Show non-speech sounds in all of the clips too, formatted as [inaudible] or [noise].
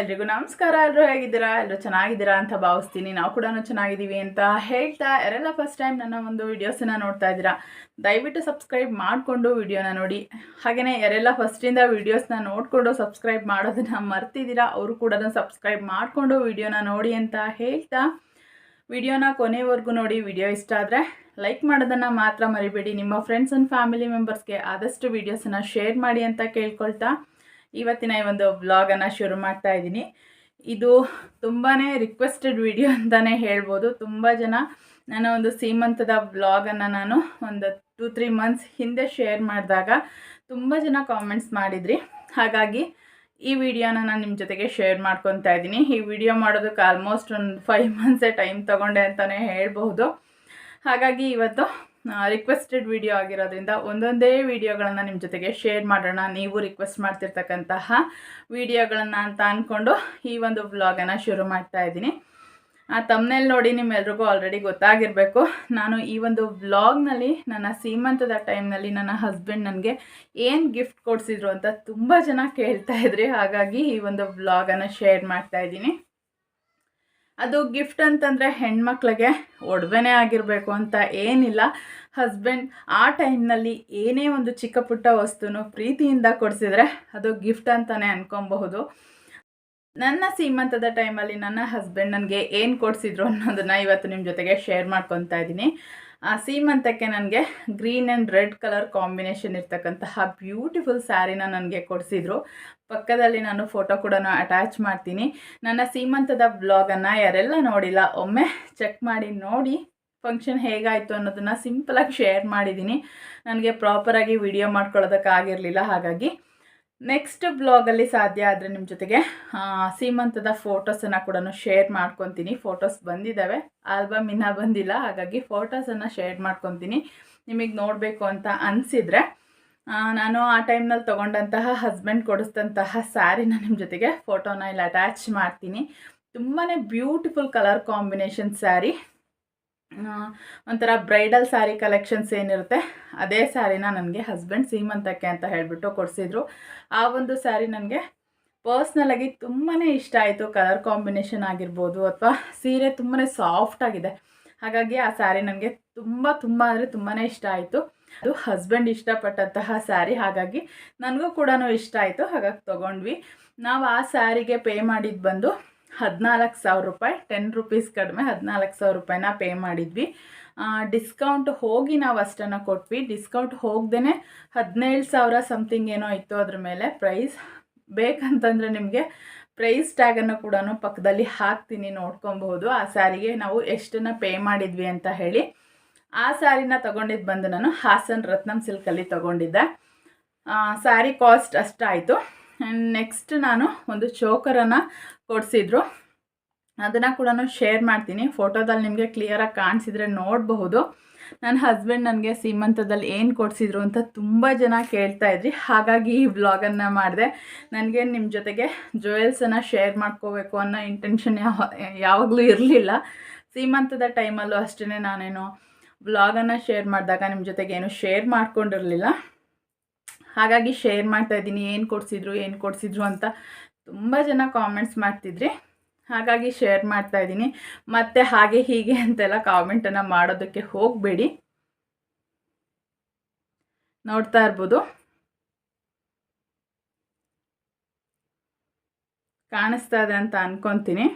ಎಲ್ರಿಗೂ ನಮಸ್ಕಾರ. ಎಲ್ಲರೂ ಹೇಗಿದ್ದೀರಾ? ಎಲ್ಲರೂ ಚೆನ್ನಾಗಿದ್ದೀರಾ ಅಂತ ಭಾವಿಸ್ತೀನಿ. ನಾವು ಕೂಡ ಚೆನ್ನಾಗಿದ್ದೀವಿ ಅಂತ ಹೇಳ್ತಾ ಯಾರೆಲ್ಲ ಫಸ್ಟ್ ಟೈಮ್ ನನ್ನ ಒಂದು ವಿಡಿಯೋಸನ್ನ ನೋಡ್ತಾ ಇದ್ದೀರಾ, ದಯವಿಟ್ಟು ಸಬ್ಸ್ಕ್ರೈಬ್ ಮಾಡಿಕೊಂಡು ವಿಡಿಯೋನ ನೋಡಿ. ಹಾಗೆಯೇ ಯಾರೆಲ್ಲ ಫಸ್ಟಿಂದ ವೀಡಿಯೋಸ್ನ ನೋಡಿಕೊಂಡು ಸಬ್ಸ್ಕ್ರೈಬ್ ಮಾಡೋದನ್ನ ಮರ್ತಿದ್ದೀರಾ, ಅವರು ಕೂಡ ಸಬ್ಸ್ಕ್ರೈಬ್ ಮಾಡಿಕೊಂಡು ವಿಡಿಯೋನ ನೋಡಿ ಅಂತ ಹೇಳ್ತಾ ವಿಡಿಯೋನ ಕೊನೆವರೆಗೂ ನೋಡಿ. ವಿಡಿಯೋ ಇಷ್ಟ ಆದರೆ ಲೈಕ್ ಮಾಡೋದನ್ನು ಮಾತ್ರ ಮರಿಬೇಡಿ. ನಿಮ್ಮ ಫ್ರೆಂಡ್ಸ್ ಆ್ಯಂಡ್ ಫ್ಯಾಮಿಲಿ ಮೆಂಬರ್ಸ್ಗೆ ಆದಷ್ಟು ವೀಡಿಯೋಸನ್ನು ಶೇರ್ ಮಾಡಿ ಅಂತ ಕೇಳ್ಕೊಳ್ತಾ ಇವತ್ತಿನ ಈ ಒಂದು ವ್ಲಾಗನ್ನು ಶುರು ಮಾಡ್ತಾ ಇದ್ದೀನಿ. ಇದು ತುಂಬಾ ರಿಕ್ವೆಸ್ಟೆಡ್ ವಿಡಿಯೋ ಅಂತಲೇ ಹೇಳ್ಬೋದು. ತುಂಬ ಜನ ನನ್ನ ಒಂದು ಸೀಮಂತದ ವ್ಲಾಗನ್ನು ನಾನು ಒಂದು ಟೂ ತ್ರೀ ಮಂತ್ಸ್ ಹಿಂದೆ ಶೇರ್ ಮಾಡಿದಾಗ ತುಂಬ ಜನ ಕಾಮೆಂಟ್ಸ್ ಮಾಡಿದ್ರಿ. ಹಾಗಾಗಿ ಈ ವಿಡಿಯೋನ ನಾನು ನಿಮ್ಮ ಜೊತೆಗೆ ಶೇರ್ ಮಾಡ್ಕೊತಾ ಇದ್ದೀನಿ. ಈ ವಿಡಿಯೋ ಮಾಡೋದಕ್ಕೆ ಆಲ್ಮೋಸ್ಟ್ ಒಂದು ಫೈವ್ ಮಂತ್ಸೇ ಟೈಮ್ ತೊಗೊಂಡೆ ಅಂತಲೇ ಹೇಳ್ಬೋದು. ಹಾಗಾಗಿ ಇವತ್ತು ರಿಕ್ವೆಸ್ಟೆಡ್ ವಿಡಿಯೋ ಆಗಿರೋದ್ರಿಂದ ಒಂದೊಂದೇ ವಿಡಿಯೋಗಳನ್ನು ನಿಮ್ಮ ಜೊತೆಗೆ ಶೇರ್ ಮಾಡೋಣ. ನೀವು ರಿಕ್ವೆಸ್ಟ್ ಮಾಡ್ತಿರ್ತಕ್ಕಂತಹ ವಿಡಿಯೋಗಳನ್ನು ಅಂತ ಅಂದ್ಕೊಂಡು ಈ ಒಂದು ವ್ಲಾಗನ್ನು ಶುರು ಮಾಡ್ತಾ ಇದ್ದೀನಿ. ಆ ತಮ್ಮನೇಲಿ ನೋಡಿ ನಿಮ್ಮೆಲ್ರಿಗೂ ಆಲ್ರೆಡಿ ಗೊತ್ತಾಗಿರಬೇಕು. ನಾನು ಈ ಒಂದು ವ್ಲಾಗ್ನಲ್ಲಿ ನನ್ನ ಸೀಮಂತದ ಟೈಮ್ನಲ್ಲಿ ನನ್ನ ಹಸ್ಬೆಂಡ್ ನನಗೆ ಏನು ಗಿಫ್ಟ್ ಕೊಡಿಸಿದ್ರು ಅಂತ ತುಂಬ ಜನ ಕೇಳ್ತಾ ಇದ್ರಿ ಹಾಗಾಗಿ ಈ ಒಂದು ವ್ಲಾಗನ್ನು ಶೇರ್ ಮಾಡ್ತಾ ಇದ್ದೀನಿ. ಅದು ಗಿಫ್ಟ್ ಅಂತಂದರೆ ಹೆಣ್ಮಕ್ಳಿಗೆ ಒಡವೆನೇ ಆಗಿರಬೇಕು ಅಂತ ಏನಿಲ್ಲ. ಹಸ್ಬೆಂಡ್ ಆ ಟೈಮ್ನಲ್ಲಿ ಏನೇ ಒಂದು ಚಿಕ್ಕ ಪುಟ್ಟ ವಸ್ತುನು ಪ್ರೀತಿಯಿಂದ ಕೊಡಿಸಿದ್ರೆ ಅದು ಗಿಫ್ಟ್ ಅಂತಲೇ ಅನ್ಕೊಬಹುದು. ನನ್ನ ಸೀಮಂತದ ಟೈಮಲ್ಲಿ ನನ್ನ ಹಸ್ಬೆಂಡ್ ನನಗೆ ಏನು ಕೊಡಿಸಿದ್ರು ಅನ್ನೋದನ್ನು ಇವತ್ತು ನಿಮ್ಮ ಜೊತೆಗೆ ಶೇರ್ ಮಾಡ್ಕೊತಾ ಇದ್ದೀನಿ ಸೀಮಂತಕ್ಕೆ ನನಗೆ green and red colour combination ಇರ್ತಕ್ಕಂತಹ ಬ್ಯೂಟಿಫುಲ್ ಸ್ಯಾರಿನ ನನಗೆ ಕೊಡಿಸಿದ್ರು. ಪಕ್ಕದಲ್ಲಿ ನಾನು ಫೋಟೋ ಕೂಡ ಅಟ್ಯಾಚ್ ಮಾಡ್ತೀನಿ. ನನ್ನ ಸೀಮಂತದ ಬ್ಲಾಗನ್ನು ಯಾರೆಲ್ಲ ನೋಡಿಲ್ಲ, ಒಮ್ಮೆ ಚೆಕ್ ಮಾಡಿ ನೋಡಿ ಫಂಕ್ಷನ್ ಹೇಗಾಯಿತು ಅನ್ನೋದನ್ನು ಸಿಂಪಲಾಗಿ ಶೇರ್ ಮಾಡಿದ್ದೀನಿ. ನನಗೆ ಪ್ರಾಪರಾಗಿ ವಿಡಿಯೋ ಮಾಡ್ಕೊಳ್ಳೋದಕ್ಕಾಗಿರಲಿಲ್ಲ, ಹಾಗಾಗಿ ನೆಕ್ಸ್ಟ್ ಬ್ಲಾಗಲ್ಲಿ ಸಾಧ್ಯ ಆದರೆ ನಿಮ್ಮ ಜೊತೆಗೆ. ಸೀಮಂತದ ಫೋಟೋಸನ್ನು ಕೂಡ ಶೇರ್ ಮಾಡ್ಕೊತೀನಿ. ಫೋಟೋಸ್ ಬಂದಿದ್ದಾವೆ ಆಲ್ಬಮ್ ಇನ್ನೂ ಬಂದಿಲ್ಲ. ಹಾಗಾಗಿ ಫೋಟೋಸನ್ನು ಶೇರ್ ಮಾಡ್ಕೊತೀನಿ. ನಿಮಗೆ ನೋಡಬೇಕು ಅಂತ ಅನಿಸಿದರೆ ನಾನು ಆ ಟೈಮ್ನಲ್ಲಿ ತೊಗೊಂಡಂತಹ ಹಸ್ಬೆಂಡ್ ಕೊಡಿಸಿದಂತಹ ಸ್ಯಾರಿನ ನಿಮ್ಮ ಜೊತೆಗೆ ಫೋಟೋನ ಇಲ್ಲಿ ಅಟ್ಯಾಚ್ ಮಾಡ್ತೀನಿ. ತುಂಬಾ ಬ್ಯೂಟಿಫುಲ್ ಕಲರ್ ಕಾಂಬಿನೇಷನ್ ಸ್ಯಾರಿ ಒಂಥರ ಬ್ರೈಡಲ್ ಸ್ಯಾರಿ ಕಲೆಕ್ಷನ್ಸ್ ಏನಿರುತ್ತೆ, ಅದೇ ಸ್ಯಾರಿನ ನನಗೆ ಹಸ್ಬೆಂಡ್ ಸೀಮಂತಕ್ಕೆ ಅಂತ ಹೇಳಿಬಿಟ್ಟು ಕೊಡಿಸಿದ್ರು. ಆ ಒಂದು ಸ್ಯಾರಿ ನನಗೆ ಪರ್ಸ್ನಲಾಗಿ ತುಂಬಾ ಇಷ್ಟ ಆಯಿತು ಕಲರ್ ಕಾಂಬಿನೇಷನ್ ಆಗಿರ್ಬೋದು ಅಥವಾ ಸೀರೆ ತುಂಬಾ ಸಾಫ್ಟ್ ಆಗಿದೆ. ಹಾಗಾಗಿ ಆ ಸ್ಯಾರಿ ನನಗೆ ತುಂಬ ತುಂಬ ಅಂದರೆ ತುಂಬಾ ಇಷ್ಟ ಆಯಿತು. ಅದು ಹಸ್ಬೆಂಡ್ ಇಷ್ಟಪಟ್ಟಂತಹ ಸ್ಯಾರಿ ಹಾಗಾಗಿ ನನಗೂ ಕೂಡ ಇಷ್ಟ ಆಯಿತು, ಹಾಗಾಗಿ ತೊಗೊಂಡ್ವಿ. ನಾವು ಆ ಸ್ಯಾರಿಗೆ ಪೇ ಮಾಡಿದ್ದು ಬಂದು ಹದಿನಾಲ್ಕು ಸಾವಿರ ರೂಪಾಯಿ ಟೆನ್ ರುಪೀಸ್ ಕಡಿಮೆ ಹದಿನಾಲ್ಕು ಸಾವಿರ ರೂಪಾಯಿನ ಪೇ ಮಾಡಿದ್ವಿ. ಡಿಸ್ಕೌಂಟ್ ಹೋಗಿ ನಾವು ಅಷ್ಟನ್ನು ಕೊಟ್ವಿ. ಡಿಸ್ಕೌಂಟ್ ಹೋಗ್ದೇ ಹದಿನೇಳು ಸಾವಿರ ಸಮಥಿಂಗ್ ಏನೋ ಇತ್ತು ಅದ್ರ ಮೇಲೆ ಪ್ರೈಸ್ ಬೇಕಂತಂದರೆ ನಿಮಗೆ ಪ್ರೈಸ್ ಟ್ಯಾಗನ್ನು ಕೂಡ ಪಕ್ಕದಲ್ಲಿ ಹಾಕ್ತೀನಿ, ನೋಡ್ಕೊಬಹುದು. ಆ ಸ್ಯಾರಿಗೆ ನಾವು ಎಷ್ಟನ್ನು ಪೇ ಮಾಡಿದ್ವಿ ಅಂತ ಹೇಳಿ. ಆ ಸ್ಯಾರಿನ ತೊಗೊಂಡಿದ್ದು ಬಂದು ನಾನು ಹಾಸನ್ ರತ್ನಂ ಸಿಲ್ಕಲ್ಲಿ ತೊಗೊಂಡಿದ್ದೆ. ಸ್ಯಾರಿ ಕಾಸ್ಟ್ ಅಷ್ಟಾಯಿತು. ನೆಕ್ಸ್ಟ್ ನಾನು ಒಂದು ಚೋಕರನ್ನು ಕೊಡಿಸಿದ್ರು. ಅದನ್ನು ಕೂಡ ಶೇರ್ ಮಾಡ್ತೀನಿ. ಫೋಟೋದಲ್ಲಿ ನಿಮಗೆ ಕ್ಲಿಯರಾಗಿ ಕಾಣಿಸಿದ್ರೆ ನೋಡಬಹುದು. ನನ್ನ ಹಸ್ಬೆಂಡ್ ನನಗೆ ಸೀಮಂತದಲ್ಲಿ ಏನು ಕೊಡಿಸಿದ್ರು ಅಂತ ತುಂಬ ಜನ ಕೇಳ್ತಾ ಇದ್ರಿ. ಹಾಗಾಗಿ ಈ ವ್ಲಾಗನ್ನು ಮಾಡಿದೆ. ನನಗೆ ನಿಮ್ಮ ಜೊತೆಗೆ ಜುವೆಲ್ಸನ್ನು ಶೇರ್ ಮಾಡ್ಕೋಬೇಕು ಅನ್ನೋ ಇಂಟೆನ್ಷನ್ ಯಾವ ಯಾವಾಗಲೂ ಇರಲಿಲ್ಲ. ಸೀಮಂತದ ಟೈಮಲ್ಲೂ ಅಷ್ಟೇ ನಾನೇನು ಬ್ಲಾಗನ್ನು ಶೇರ್ ಮಾಡಿದಾಗ ನಿಮ್ಮ ಜೊತೆಗೆ ಏನು ಶೇರ್ ಮಾಡ್ಕೊಂಡಿರಲಿಲ್ಲ. ಹಾಗಾಗಿ ಶೇರ್ ಮಾಡ್ತಾ ಇದ್ದೀನಿ, ಏನು ಕೊಡಿಸಿದ್ರು ಏನು ಕೊಡಿಸಿದ್ರು ಅಂತ. ತುಂಬ ಜನ ಕಾಮೆಂಟ್ಸ್ ಮಾಡ್ತಿದ್ರಿ, ಹಾಗಾಗಿ ಶೇರ್ ಮಾಡ್ತಾ ಇದ್ದೀನಿ. ಮತ್ತು ಹಾಗೆ ಹೀಗೆ ಅಂತೆಲ್ಲ ಕಾಮೆಂಟನ್ನು ಮಾಡೋದಕ್ಕೆ ಹೋಗಬೇಡಿ. ನೋಡ್ತಾ ಇರ್ಬೋದು. ಕಾಣಿಸ್ತಾ ಇದೆ ಅಂತ ಅನ್ಕೊತೀನಿ.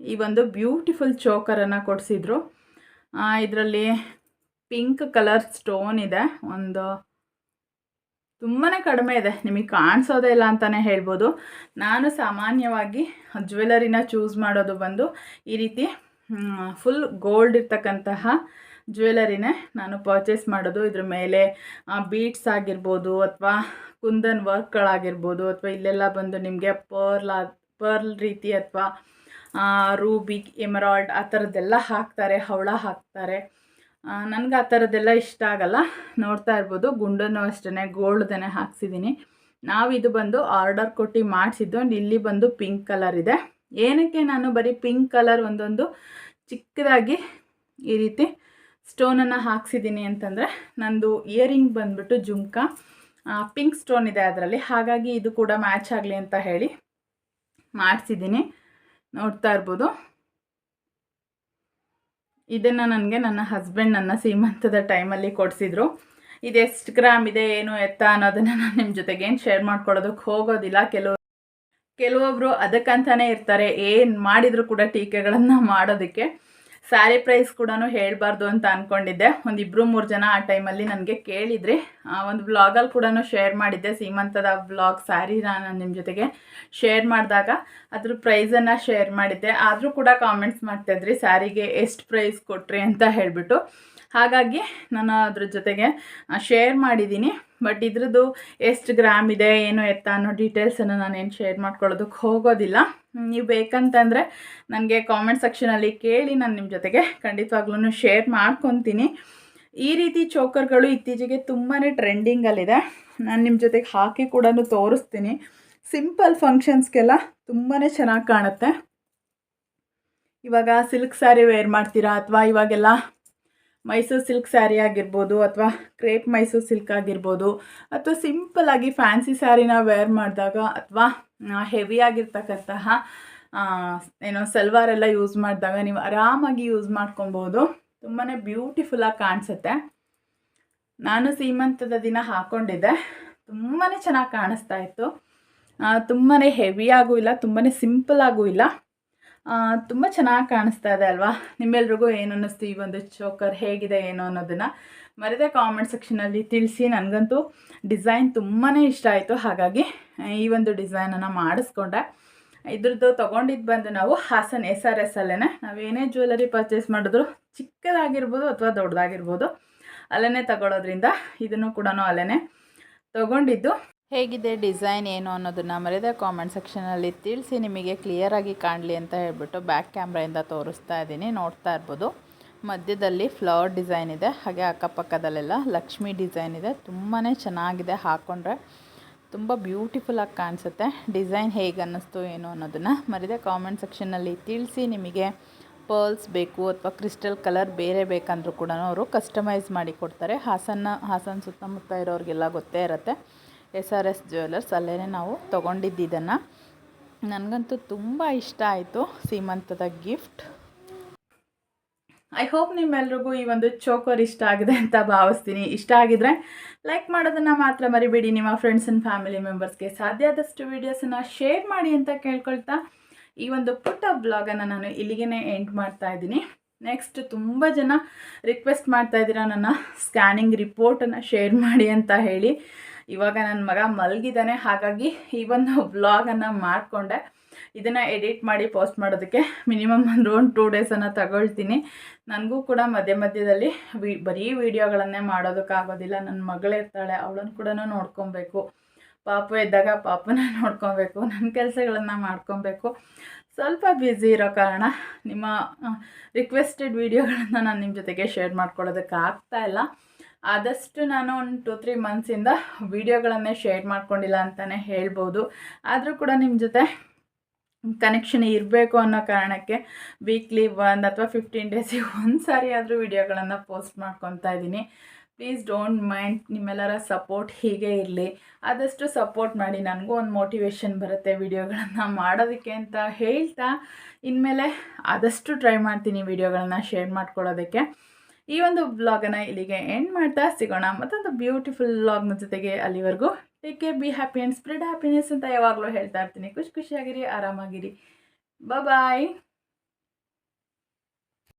ಈ ಒಂದು ಬ್ಯೂಟಿಫುಲ್ ಚೋಕರನ್ನು ಕೊಡಿಸಿದ್ರು. ಇದರಲ್ಲಿ ಪಿಂಕ್ ಕಲರ್ ಸ್ಟೋನ್ ಇದೆ. ಒಂದು ತುಂಬಾ ಕಡಿಮೆ ಇದೆ. ನಿಮಗೆ ಕಾಣಿಸೋದೇ ಇಲ್ಲ ಅಂತಲೇ ಹೇಳ್ಬೋದು. ನಾನು ಸಾಮಾನ್ಯವಾಗಿ ಜ್ಯುವೆಲರಿನ ಚೂಸ್ ಮಾಡೋದು ಬಂದು ಈ ರೀತಿ ಫುಲ್ ಗೋಲ್ಡ್ ಇರ್ತಕ್ಕಂತಹ ಜ್ಯುವೆಲರಿನೇ ನಾನು ಪರ್ಚೇಸ್ ಮಾಡೋದು. ಇದ್ರ ಮೇಲೆ ಬೀಟ್ಸ್ ಆಗಿರ್ಬೋದು ಅಥವಾ ಕುಂದನ್ ವರ್ಕ್ಗಳಾಗಿರ್ಬೋದು ಅಥವಾ ಇಲ್ಲೆಲ್ಲ ಬಂದು ನಿಮಗೆ ಪರ್ಲ್ ಪರ್ಲ್ ರೀತಿ ಅಥವಾ ರೂಬಿ, ಎಮರಾಲ್ಡ್ ಆ ಥರದ್ದೆಲ್ಲ ಹಾಕ್ತಾರೆ, ಹವಳ ಹಾಕ್ತಾರೆ. ನನಗೆ ಆ ಥರದ್ದೆಲ್ಲ ಇಷ್ಟ ಆಗಲ್ಲ. ನೋಡ್ತಾ ಇರ್ಬೋದು. ಗುಂಡನ್ನು ಅಷ್ಟೇ ಗೋಲ್ಡ್ದೇ ಹಾಕ್ಸಿದ್ದೀನಿ ನಾವು ಇದು ಬಂದು ಆರ್ಡರ್ ಕೊಟ್ಟು ಮಾಡಿಸಿದ್ದು. ಆ್ಯಂಡ್ ಇಲ್ಲಿ ಬಂದು ಪಿಂಕ್ ಕಲರ್ ಇದೆ. ಏನಕ್ಕೆ ನಾನು ಬರೀ ಪಿಂಕ್ ಕಲರ್ ಒಂದೊಂದು ಚಿಕ್ಕದಾಗಿ ಈ ರೀತಿ ಸ್ಟೋನನ್ನು ಹಾಕ್ಸಿದ್ದೀನಿ ಅಂತಂದರೆ, ನಂದು ಇಯರಿಂಗ್ ಬಂದುಬಿಟ್ಟು ಜುಮ್ಕ. ಪಿಂಕ್ ಸ್ಟೋನ್ ಇದೆ ಅದರಲ್ಲಿ. ಹಾಗಾಗಿ ಇದು ಕೂಡ ಮ್ಯಾಚ್ ಆಗಲಿ ಅಂತ ಹೇಳಿ ಮಾಡಿಸಿದ್ದೀನಿ ನೋಡ್ತಾ ಇರ್ಬೋದು. ಇದನ್ನು ನನಗೆ ನನ್ನ ಹಸ್ಬೆಂಡ್ ನನ್ನ ಸೀಮಂತದ ಟೈಮಲ್ಲಿ ಕೊಡಿಸಿದ್ರು. ಇದು ಎಷ್ಟು ಗ್ರಾಮ್ ಇದೆ, ಏನು ಎತ್ತ ಅನ್ನೋದನ್ನು ನಾನು ನಿಮ್ಮ ಜೊತೆಗೇನು ಶೇರ್ ಮಾಡ್ಕೊಳ್ಳೋದಕ್ಕೆ ಹೋಗೋದಿಲ್ಲ. ಕೆಲವು ಕೆಲವೊಬ್ಬರು ಅದಕ್ಕಂತಾನೆ ಇರ್ತಾರೆ. ಏನು ಮಾಡಿದರೂ ಕೂಡ ಟೀಕೆಗಳನ್ನು ಮಾಡೋದಕ್ಕೆ. ಸ್ಯಾರಿ ಪ್ರೈಸ್ ಕೂಡ ಹೇಳಬಾರ್ದು ಅಂತ ಅಂದ್ಕೊಂಡಿದ್ದೆ ಒಂದು ಇಬ್ಬರು ಮೂರು ಜನ ಆ ಟೈಮಲ್ಲಿ ನನಗೆ ಕೇಳಿದ್ರಿ ಒಂದು ಬ್ಲಾಗಲ್ಲಿ ಕೂಡ ಶೇರ್ ಮಾಡಿದ್ದೆ. ಸೀಮಂತದ ಬ್ಲಾಗ್ ಸ್ಯಾರಿನ ನಾನು ನಿಮ್ಮ ಜೊತೆಗೆ ಶೇರ್ ಮಾಡಿದಾಗ ಅದ್ರ ಪ್ರೈಸನ್ನು ಶೇರ್ ಮಾಡಿದ್ದೆ. ಆದರೂ ಕೂಡ ಕಾಮೆಂಟ್ಸ್ ಮಾಡ್ತಾಯಿದ್ರಿ ಸ್ಯಾರಿಗೆ ಎಷ್ಟು ಪ್ರೈಸ್ ಕೊಟ್ರಿ ಅಂತ ಹೇಳಿಬಿಟ್ಟು. ಹಾಗಾಗಿ ನಾನು ಅದ್ರ ಜೊತೆಗೆ ಶೇರ್ ಮಾಡಿದ್ದೀನಿ. ಬಟ್ ಇದ್ರದ್ದು ಎಷ್ಟು ಗ್ರಾಮ್ ಇದೆ, ಏನು ಎತ್ತ ಅನ್ನೋ ಡೀಟೇಲ್ಸನ್ನು ನಾನೇನು ಶೇರ್ ಮಾಡ್ಕೊಳ್ಳೋದಕ್ಕೆ ಹೋಗೋದಿಲ್ಲ. ನೀವು ಬೇಕಂತಂದರೆ ನನಗೆ ಕಾಮೆಂಟ್ ಸೆಕ್ಷನಲ್ಲಿ ಕೇಳಿ ನಾನು ನಿಮ್ಮ ಜೊತೆಗೆ ಖಂಡಿತವಾಗ್ಲೂ ಶೇರ್ ಮಾಡ್ಕೊತೀನಿ. ಈ ರೀತಿ ಚೋಕರ್ಗಳು ಇತ್ತೀಚೆಗೆ ತುಂಬಾ ಟ್ರೆಂಡಿಂಗಲ್ಲಿದೆ ನಾನು ನಿಮ್ಮ ಜೊತೆಗೆ ಹಾಕಿ ಕೂಡ ತೋರಿಸ್ತೀನಿ. ಸಿಂಪಲ್ ಫಂಕ್ಷನ್ಸ್ಗೆಲ್ಲ ತುಂಬಾ ಚೆನ್ನಾಗಿ ಕಾಣುತ್ತೆ. ಇವಾಗ ಸಿಲ್ಕ್ ಸ್ಯಾರಿ ವೇರ್ ಮಾಡ್ತೀರಾ ಅಥವಾ ಇವಾಗೆಲ್ಲ ಮೈಸೂರು ಸಿಲ್ಕ್ ಸ್ಯಾರಿ ಆಗಿರ್ಬೋದು ಅಥವಾ ಕ್ರೇಪ್ ಮೈಸೂರು ಸಿಲ್ಕ್ ಆಗಿರ್ಬೋದು ಅಥವಾ ಸಿಂಪಲ್ಲಾಗಿ ಫ್ಯಾನ್ಸಿ ಸ್ಯಾರಿನ ವೇರ್ ಮಾಡಿದಾಗ ಅಥವಾ ಹೆವಿ ಆಗಿರ್ತಕ್ಕಂತಹ ಏನೋ ಸಲ್ವಾರೆಲ್ಲ ಯೂಸ್ ಮಾಡಿದಾಗ ನೀವು ಆರಾಮಾಗಿ ಯೂಸ್ ಮಾಡ್ಕೊಬೋದು. ತುಂಬಾ ಬ್ಯೂಟಿಫುಲ್ಲಾಗಿ ಕಾಣಿಸುತ್ತೆ. ನಾನು ಸೀಮಂತದ ದಿನ ಹಾಕ್ಕೊಂಡಿದ್ದೆ ತುಂಬಾ ಚೆನ್ನಾಗಿ ಕಾಣಿಸ್ತಾ ಇತ್ತು. ತುಂಬಾ ಹೆವಿಯಾಗೂ ಇಲ್ಲ ತುಂಬಾ ಸಿಂಪಲ್ಲಾಗೂ ಇಲ್ಲ. ತುಂಬ ಚೆನ್ನಾಗಿ ಕಾಣಿಸ್ತಾ ಇದೆ ಅಲ್ವಾ? ನಿಮ್ಮೆಲ್ರಿಗೂ ಏನು ಅನ್ನಿಸ್ತು ಈ ಒಂದು ಚೋಕರ್ ಹೇಗಿದೆ, ಏನು ಅನ್ನೋದನ್ನು? ಮರೆದೇ ಕಾಮೆಂಟ್ ಸೆಕ್ಷನಲ್ಲಿ ತಿಳಿಸಿ. ನನಗಂತೂ ಡಿಸೈನ್ ತುಂಬಾ ಇಷ್ಟ ಆಯಿತು. ಹಾಗಾಗಿ, ಈ ಒಂದು ಡಿಸೈನನ್ನು ಮಾಡಿಸ್ಕೊಂಡೆ. ಇದ್ರದ್ದು ತೊಗೊಂಡಿದ್ದು ಬಂದು ನಾವು ಹಾಸನ್ ಎಸ್ ಆರ್ ಎಸ್ ಅಲ್ಲೇ ನಾವೇನೇ ಜ್ಯುವೆಲರಿ ಪರ್ಚೇಸ್ ಮಾಡಿದ್ರು ಚಿಕ್ಕದಾಗಿರ್ಬೋದು ಅಥವಾ ದೊಡ್ಡದಾಗಿರ್ಬೋದು ಅಲ್ಲೇ ತಗೊಳ್ಳೋದ್ರಿಂದ ಇದನ್ನು ಕೂಡ ಅಲ್ಲೇ ತೊಗೊಂಡಿದ್ದು. ಹೇಗಿದೆ ಡಿಸೈನ್ ಏನು ಅನ್ನೋದನ್ನು ಮರೆಯದೆ ಕಾಮೆಂಟ್ ಸೆಕ್ಷನಲ್ಲಿ ತಿಳಿಸಿ, ನಿಮಗೆ ಕ್ಲಿಯರಾಗಿ ಕಾಣಲಿ ಅಂತ ಹೇಳಿಬಿಟ್ಟು ಬ್ಯಾಕ್ ಕ್ಯಾಮ್ರಾಯಿಂದ ತೋರಿಸ್ತಾ ಇದ್ದೀನಿ. ನೋಡ್ತಾ ಇರ್ಬೋದು. ಮಧ್ಯದಲ್ಲಿ ಫ್ಲವರ್ ಡಿಸೈನ್ ಇದೆ, ಹಾಗೆ ಅಕ್ಕಪಕ್ಕದಲ್ಲೆಲ್ಲ ಲಕ್ಷ್ಮಿ ಡಿಸೈನ್ ಇದೆ. ತುಂಬಾ ಚೆನ್ನಾಗಿದೆ ಹಾಕ್ಕೊಂಡ್ರೆ ತುಂಬ ಬ್ಯೂಟಿಫುಲ್ಲಾಗಿ ಕಾಣಿಸುತ್ತೆ. ಡಿಸೈನ್ ಹೇಗೆ ಅನ್ನಿಸ್ತು ಏನು ಅನ್ನೋದನ್ನು ಮರಿದೆ ಕಾಮೆಂಟ್ ಸೆಕ್ಷನಲ್ಲಿ ತಿಳಿಸಿ, ನಿಮಗೆ ಪರ್ಲ್ಸ್ ಬೇಕು ಅಥವಾ ಕ್ರಿಸ್ಟಲ್ ಕಲರ್ ಬೇರೆ ಬೇಕಂದ್ರೂ ಕೂಡ ಅವರು ಕಸ್ಟಮೈಸ್ ಮಾಡಿ ಕೊಡ್ತಾರೆ. ಹಾಸನ ಹಾಸನ ಸುತ್ತಮುತ್ತ ಇರೋರಿಗೆಲ್ಲ ಗೊತ್ತೇ ಇರುತ್ತೆ. ಎಸ್ ಆರ್ ಎಸ್ ಜ್ಯುವೆಲರ್ಸ್ ಅಲ್ಲೇ ನಾವು ತೊಗೊಂಡಿದ್ದು ಇದನ್ನು ನನಗಂತೂ ತುಂಬ ಇಷ್ಟ ಆಯಿತು ಸೀಮಂತದ ಗಿಫ್ಟ್ ಐ ಹೋಪ್ ನಿಮ್ಮೆಲ್ರಿಗೂ ಈ ಒಂದು ಚೋಕರ್ ಇಷ್ಟ ಆಗಿದೆ ಅಂತ ಭಾವಿಸ್ತೀನಿ. ಇಷ್ಟ ಆಗಿದ್ರೆ ಲೈಕ್ ಮಾಡೋದನ್ನು ಮಾತ್ರ ಮರಿಬೇಡಿ. ನಿಮ್ಮ ಫ್ರೆಂಡ್ಸ್ ಆ್ಯಂಡ್ ಫ್ಯಾಮಿಲಿ ಮೆಂಬರ್ಸ್ಗೆ ಸಾಧ್ಯ ಆದಷ್ಟು ವೀಡಿಯೋಸನ್ನು ಶೇರ್ ಮಾಡಿ ಅಂತ ಕೇಳ್ಕೊಳ್ತಾ ಈ ಒಂದು ಪುಟ್ಟ ಬ್ಲಾಗನ್ನು ನಾನು ಇಲ್ಲಿಗೆ ಎಂಡ್ ಮಾಡ್ತಾ ಇದ್ದೀನಿ. ನೆಕ್ಸ್ಟ್ ತುಂಬ ಜನ ರಿಕ್ವೆಸ್ಟ್ ಮಾಡ್ತಾ ಇದ್ದೀರಾ ನನ್ನ ಸ್ಕ್ಯಾನಿಂಗ್ ರಿಪೋರ್ಟನ್ನು ಶೇರ್ ಮಾಡಿ ಅಂತ ಹೇಳಿ. ಇವಾಗ ನನ್ನ ಮಗ ಮಲಗಿದ್ದಾನೆ ಹಾಗಾಗಿ ಈ ಒಂದು ವ್ಲಾಗನ್ನು ಮಾಡಿಕೊಂಡೆ. ಇದನ್ನು ಎಡಿಟ್ ಮಾಡಿ ಪೋಸ್ಟ್ ಮಾಡೋದಕ್ಕೆ ಮಿನಿಮಮ್ ಒಂದು ಒಂದು ಟೂ ಡೇಸನ್ನು ತಗೊಳ್ತೀನಿ. ನನಗೂ ಕೂಡ ಮಧ್ಯ ಮಧ್ಯದಲ್ಲಿ ವಿ, ಬರೀ ವೀಡಿಯೋಗಳನ್ನೇ ಮಾಡೋದಕ್ಕಾಗೋದಿಲ್ಲ. ನನ್ನ ಮಗಳಿರ್ತಾಳೆ ಅವಳನ್ನು ಕೂಡ ನೋಡ್ಕೊಬೇಕು. ಪಾಪ ಇದ್ದಾಗ ಪಾಪನ [laughs] ನೋಡ್ಕೊಬೇಕು ನನ್ನ ಕೆಲಸಗಳನ್ನು ಮಾಡ್ಕೊಬೇಕು. ಸ್ವಲ್ಪ ಬ್ಯುಸಿ ಇರೋ ಕಾರಣ ನಿಮ್ಮ ರಿಕ್ವೆಸ್ಟೆಡ್ ವೀಡಿಯೋಗಳನ್ನು ನಾನು ನಿಮ್ಮ ಜೊತೆಗೆ ಶೇರ್ ಮಾಡ್ಕೊಳ್ಳೋದಕ್ಕೆ ಆಗ್ತಾ ಇಲ್ಲ. ಆದಷ್ಟು ನಾನು ಒಂದು ಟು ತ್ರೀ ಮಂತ್ಸಿಂದ ವೀಡಿಯೋಗಳನ್ನೇ ಶೇರ್ ಮಾಡ್ಕೊಂಡಿಲ್ಲ ಅಂತಲೇ ಹೇಳ್ಬೋದು. ಆದರೂ ಕೂಡ ನಿಮ್ಮ ಜೊತೆ ಕನೆಕ್ಷನ್ ಇರಬೇಕು ಅನ್ನೋ ಕಾರಣಕ್ಕೆ ವೀಕ್ಲಿ ಒಂದು ಅಥವಾ ಫಿಫ್ಟೀನ್ ಡೇಸಿಗೆ ಒಂದು ಸಾರಿ ಆದರೂ ವೀಡಿಯೋಗಳನ್ನು ಪೋಸ್ಟ್ ಮಾಡ್ಕೊತಾ ಇದ್ದೀನಿ. ಪ್ಲೀಸ್ ಡೋಂಟ್ ಮೈಂಡ್ ನಿಮ್ಮೆಲ್ಲರ ಸಪೋರ್ಟ್ ಹೀಗೆ ಇರಲಿ. ಆದಷ್ಟು ಸಪೋರ್ಟ್ ಮಾಡಿ, ನನಗೂ ಒಂದು ಮೋಟಿವೇಶನ್ ಬರುತ್ತೆ ವಿಡಿಯೋಗಳನ್ನು ಮಾಡೋದಕ್ಕೆ ಅಂತ ಹೇಳ್ತಾ. ಇನ್ಮೇಲೆ ಆದಷ್ಟು ಟ್ರೈ ಮಾಡ್ತೀನಿ ವಿಡಿಯೋಗಳನ್ನ ಶೇರ್ ಮಾಡ್ಕೊಳ್ಳೋದಕ್ಕೆ. ಈ ಒಂದು ವ್ಲಾಗನ್ನು ಇಲ್ಲಿಗೆ ಎಂಡ್ ಮಾಡ್ತಾ ಸಿಗೋಣ. ಮತ್ತೊಂದು ಬ್ಯೂಟಿಫುಲ್ ವ್ಲಾಗ್ನ ಜೊತೆಗೆ ಅಲ್ಲಿವರೆಗೂ take care be happy and spread happiness ಅಂತ ಯಾವಾಗಲೂ ಹೇಳ್ತಾ ಇರ್ತೀನಿ. ಖುಷಿ ಖುಷಿಯಾಗಿರಿ, ಆರಾಮಾಗಿರಿ. ಬಾಯ್